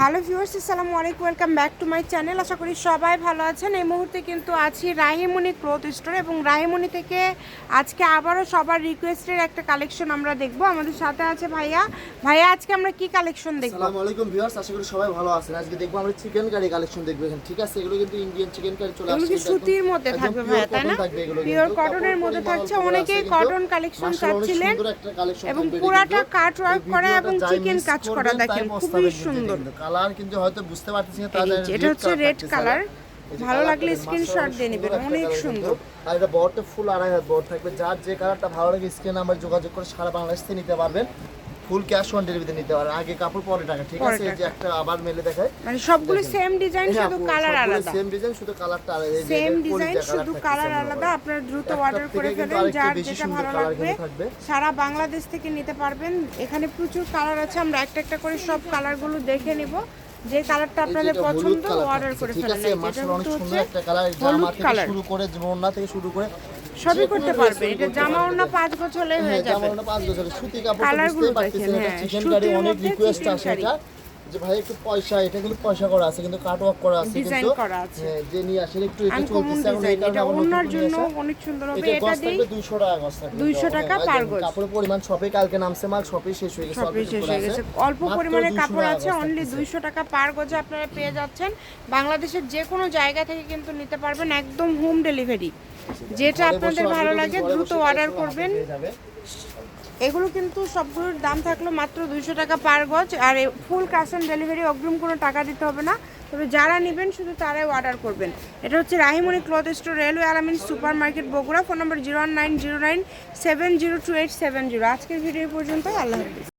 Hello viewers আসসালামু আলাইকুম welcome back to my channel. আশা করি সবাই ভালো আছেন। এই মুহূর্তে কিন্তু আছি রাহিমণি ক্লোথ স্টোর এবং রাহিমণি থেকে আজকে আবারও সবার রিকোয়েস্টের একটা কালেকশন আমরা দেখব। আমাদের সাথে আছে ভাইয়া। ভাইয়া আজকে আমরা কি কালেকশন দেখব? আসসালামু আলাইকুম ভিউয়ার্স আশা করি সবাই ভালো আছেন। আজকে দেখব আমরা চিকেন কারি কালেকশন দেখব এখানে। ঠিক আছে এগুলো কিন্তু ইন্ডিয়ান চিকেন কারি চলে আসছে। একদম- সুতির মধ্যে থাকবে ভাইয়া তাই না? পিওর। কটনের মধ্যে থাকছে অনেকেই কটন কালেকশন চাচ্ছিলেন এবং পুরাটা। কাট ওয়ার্ক করা এবং চিকেন কাজ করা দেখেন খুবই সুন্দর। কালার কিন্তু হয়তো বুঝতে পারতেছি না তাহলে এটা হচ্ছে রেড কালার ভালো লাগলে স্ক্রিনশট দিয়ে নেবেন অনেক সুন্দর। আর এটা বড়টা ফুল আড়াই হাত বড় থাকবে যার যে কালারটা ভালো লাগে স্ক্রিন নাম্বার যোগাযোগ করে সারা বাংলাদেশ থেকে নিতে পারবেন। ফুল ক্যাশ অন ডেলিভারিতে নিতে পারেন আগে কাপড় পরে টাকা ঠিক আছে? এই যে একটা আবার মেলে দেখায়। মানে সবগুলো সেম ডিজাইন শুধু কালার আলাদা। সেম ডিজাইন শুধু কালারটা আলাদা। সেম ডিজাইন শুধু কালার আলাদা। আপনারা দ্রুত অর্ডার করে ফেলেন যার যেটা ভালো লাগবে। সারা বাংলাদেশ থেকে নিতে পারবেন। এখানে প্রচুর কালার আছে। আমরা একটা একটা করে সব কালারগুলো দেখে নিব। যে কালারটা আপনাদের পছন্দ অর্ডার করে ফেলেন এটা অনেক সুন্দর একটা কালার জামা থেকে শুরু করে ওড়না থেকে শুরু করে সবই করতে পারবে। এটা জামা ওড়না পাঁচ বছর হয়ে হ্যাঁ, যাবে। জামা ওড়না পাঁচ বছরের। সুতি কাপড় কালারগুলো দেখেন, হ্যাঁ, সুতির অনেক রিকোয়েস্ট আসে। এটা। যে ভাই একটু পয়সা এটা কিন্তু পয়সা করা আছে কিন্তু কাট ওয়ার্ক করা আছে কিন্তু করা আছে। হ্যাঁ, যে নিয়ে আসলে একটু এটা চলতেছে এখন এই কারণে জন্য অনেক সুন্দর হবে এটা এটা দিই 200 টাকা গজ থাকবে 200 টাকা হ্যাঁ, গজ। কাপড়ের পরিমাণ শপে কালকে নামছে মাল শপে শেষ হয়ে গেছে শেষ হয়ে গেছে অল্প পরিমাণে কাপড় আছে অনলি থাকতেছে। দুইশো টাকা পার গজে আপনারা পেয়ে যাচ্ছেন বাংলাদেশের যে কোনো জায়গা থেকে কিন্তু নিতে পারবেন একদম হোম ডেলিভারি যেটা আপনাদের ভালো লাগে দ্রুত অর্ডার করবেন। এগুলো কিন্তু সবগুলোর দাম থাকল মাত্র দুইশো টাকা পার গজ, আর ফুল ক্যাশ অন ডেলিভারি অগ্রিম কোনো টাকা দিতে হবে না। তবে যারা নেবেন, শুধু তারাই অর্ডার করবেন। এটা হচ্ছে Rahimoni cloth store railway Alamin super market Bogura phone number zero nine zero nine seven zero two eight seven zero আজকের ভিডিও পর্যন্ত আল্লাহ হাফিজ।